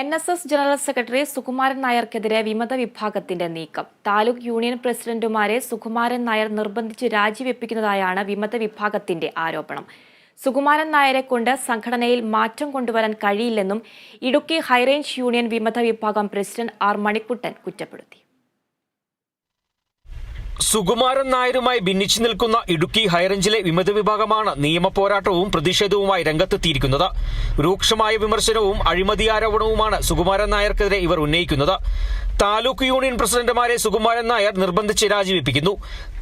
N S S general secretary Sukumaran നായർക്കെതിരെ വിമത വിഭാഗത്തിന്റെ നീക്കം. താലൂക്ക് യൂണിയൻ പ്രസിഡന്റുമാരെ സുകുമാരൻ നായർ നിർബന്ധിച്ച് രാജിവെപ്പിക്കുന്നതായാണ് വിമത വിഭാഗത്തിന്റെ ആരോപണം. സുകുമാരൻ നായരെ കൊണ്ട് സംഘടനയിൽ മാറ്റം കൊണ്ടുവരാൻ കഴിയില്ലെന്നും ഇടുക്കി ഹൈറേഞ്ച് യൂണിയൻ വിമത വിഭാഗം പ്രസിഡന്റ് ആർ മണിക്കുട്ടൻ കുറ്റപ്പെടുത്തി. സുകുമാരൻ നായരുമായി ഭിന്നിച്ചു നിൽക്കുന്ന ഇടുക്കി ഹൈറേഞ്ചിലെ വിമത വിഭാഗമാണ് നിയമ പോരാട്ടവും പ്രതിഷേധവുമായി രംഗത്തെത്തിയിരിക്കുന്നത്. രൂക്ഷമായ വിമർശനവും അഴിമതി ആരോപണവുമാണ് സുകുമാരൻ നായർക്കെതിരെ ഇവർ ഉന്നയിക്കുന്നത്. താലൂക്ക് യൂണിയൻ പ്രസിഡന്റുമാരെ സുകുമാരൻ നായർ നിർബന്ധിച്ച് രാജിവെപ്പിക്കുന്നു.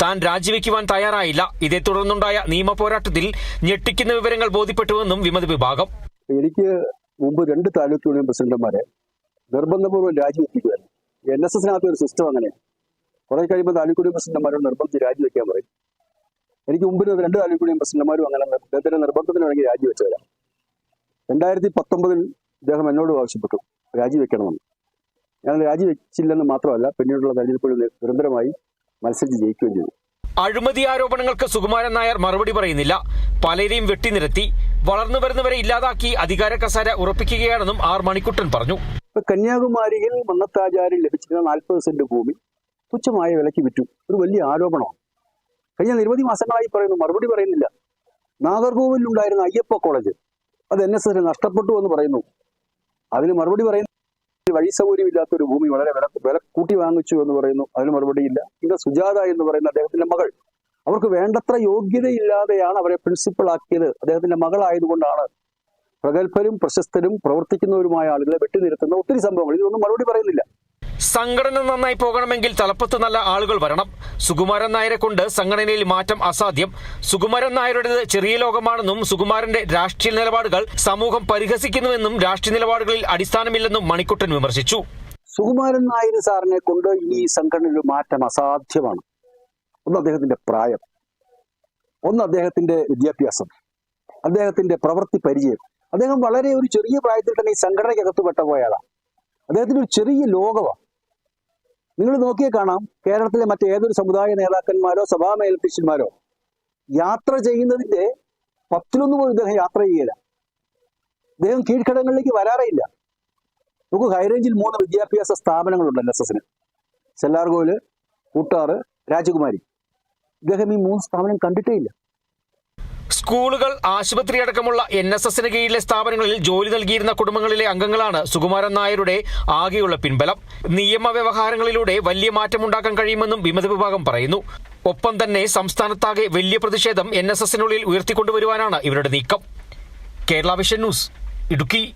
താൻ രാജിവെക്കുവാൻ തയ്യാറായില്ല. ഇതേ തുടർന്നുണ്ടായ നിയമ പോരാട്ടത്തിൽ ഞെട്ടിക്കുന്ന വിവരങ്ങൾ ബോധ്യപ്പെട്ടുവെന്നും വിമത വിഭാഗം. എനിക്ക് മുമ്പ് രണ്ട് താലൂക്ക് യൂണിയൻ പ്രസിഡന്റുമാരെ നിർബന്ധപൂർവം രാജിവെപ്പിക്കുമായിരുന്നു എൻ എസ് എസിനകത്ത് ഒരു സിസ്റ്റം അങ്ങനെയാണ് കുറെ കഴിയുമ്പോൾ താലൂക്ക് യൂണിയൻ പ്രസിഡന്റുമാരോട് നിർബന്ധിച്ച് രാജിവെക്കാൻ പറയും. എനിക്ക് മുമ്പിൽ രണ്ട് താലൂക്ക് യൂണിയൻ പ്രസിഡന്റുമാരും അങ്ങനെ അദ്ദേഹത്തിന്റെ നിർബന്ധത്തിന് വേണമെങ്കിൽ രാജിവെച്ചു തരാം. രണ്ടായിരത്തി പത്തൊമ്പതിൽ അദ്ദേഹം എന്നോട് ആവശ്യപ്പെട്ടു. രാജിവെക്കണമെന്ന് ഞാൻ രാജിവെച്ചില്ലെന്ന് മാത്രമല്ല പിന്നീടുള്ള തെരഞ്ഞെടുപ്പുകളിൽ നിരന്തരമായി മത്സരിച്ച് ജയിക്കുകയും ചെയ്തു. അഴിമതി ആരോപണങ്ങൾക്ക് സുകുമാരൻ നായർ മറുപടി പറയുന്നില്ല. പലരെയും വെട്ടിനിരത്തി വളർന്നു വരുന്നവരെ ഇല്ലാതാക്കി അധികാര കസാര ഉറപ്പിക്കുകയാണെന്നും ആർ മണിക്കുട്ടൻ പറഞ്ഞു. കന്യാകുമാരിയിൽ മന്നത്താചാരിൽ ലഭിച്ചിരുന്ന നാൽപ്പത് സെന്റ് ഭൂമി തുച്ഛമായ വിലയ്ക്ക് വിറ്റു. ഒരു വലിയ ആരോപണമാണ്. കഴിഞ്ഞ നിരവധി മാസങ്ങളായി പറയുന്നു മറുപടി പറയുന്നില്ല. നാഗർകോവിലിൽ ഉണ്ടായിരുന്ന അയ്യപ്പ കോളേജ് അത് എൻ എസ് എസിന് നഷ്ടപ്പെട്ടു എന്ന് പറയുന്നു. അതിന് മറുപടി പറയുന്നു വഴി സൗകര്യമില്ലാത്ത ഒരു ഭൂമി വളരെ വില വില കൂട്ടി വാങ്ങിച്ചു എന്ന് പറയുന്നു. അതിന് മറുപടി ഇല്ല ഇന്ന് സുജാത എന്ന് പറയുന്ന അദ്ദേഹത്തിന്റെ മകൾ. അവർക്ക് വേണ്ടത്ര യോഗ്യതയില്ലാതെയാണ് അവരെ പ്രിൻസിപ്പൾ ആക്കിയത്. അദ്ദേഹത്തിന്റെ മകളായതുകൊണ്ടാണ് പ്രഗത്ഭരും പ്രശസ്തരും പ്രവർത്തിക്കുന്നവരുമായ ആളുകളെ വെട്ടിനിരത്തുന്ന ഒത്തിരി സംഭവങ്ങൾ. ഇതൊന്നും മറുപടി പറയുന്നില്ല. സംഘടന നന്നായി പോകണമെങ്കിൽ തലപ്പത്ത് നല്ല ആളുകൾ വരണം. സുകുമാരൻ നായരെ കൊണ്ട് സംഘടനയിൽ മാറ്റം അസാധ്യം. സുകുമാരൻ നായരുടേത് ചെറിയ ലോകമാണെന്നും സുകുമാരന്റെ രാഷ്ട്രീയ നിലപാടുകൾ സമൂഹം പരിഹസിക്കുന്നുവെന്നും രാഷ്ട്രീയ നിലപാടുകളിൽ അടിസ്ഥാനമില്ലെന്നും മണിക്കുട്ടൻ വിമർശിച്ചു. സുകുമാരൻ നായർ സാറിനെ കൊണ്ട് ഈ സംഘടനയിൽ മാറ്റം അസാധ്യമാണ്. ഒന്ന് അദ്ദേഹത്തിന്റെ പ്രായം. ഒന്ന് അദ്ദേഹത്തിന്റെ വിദ്യാഭ്യാസം. അദ്ദേഹത്തിന്റെ പ്രവൃത്തി പരിചയം. അദ്ദേഹം വളരെ ഒരു ചെറിയ പ്രായത്തിൽ തന്നെ ഈ സംഘടനയ്ക്കകത്ത് പെട്ടുപോയാളാണ് അദ്ദേഹത്തിന് ഒരു ചെറിയ ലോകമാണ്. നിങ്ങൾ നോക്കിയേ കാണാം കേരളത്തിലെ മറ്റേതൊരു സമുദായ നേതാക്കന്മാരോ സഭാ മേൽപ്പിഷ്യന്മാരോ യാത്ര ചെയ്യുന്നതിന്റെ പത്തിലൊന്ന് പോലും ഇദ്ദേഹം യാത്ര ചെയ്യില്ല ഇദ്ദേഹം കീഴ്ഘടകങ്ങളിലേക്ക് വരാറേയില്ല. നമുക്ക് ഹൈറേഞ്ചിൽ മൂന്ന് വിദ്യാഭ്യാസ സ്ഥാപനങ്ങളുണ്ട് എൻ എസ് എസിന് സെല്ലാർഗോയിൽ കൂട്ടാറ് രാജകുമാരി. ഇദ്ദേഹം ഈ മൂന്ന് സ്ഥാപനം കണ്ടിട്ടേ ഇല്ല. സ്കൂളുകൾ ആശുപത്രി അടക്കമുള്ള എൻ എസ് എസിന് കീഴിലെ സ്ഥാപനങ്ങളിൽ ജോലി നൽകിയിരുന്ന കുടുംബങ്ങളിലെ അംഗങ്ങളാണ് സുകുമാരൻ നായരുടെ ആകെയുള്ള പിൻബലം. നിയമ വ്യവഹാരങ്ങളിലൂടെ വലിയ മാറ്റമുണ്ടാക്കാൻ കഴിയുമെന്നും വിമത വിഭാഗം പറയുന്നു. ഒപ്പം തന്നെ സംസ്ഥാനത്താകെ വലിയ പ്രതിഷേധം എൻ എസ് എസിനുള്ളിൽ ഉയർത്തിക്കൊണ്ടുവരുവാനാണ് ഇവരുടെ നീക്കം. Kerala vision news Idukki.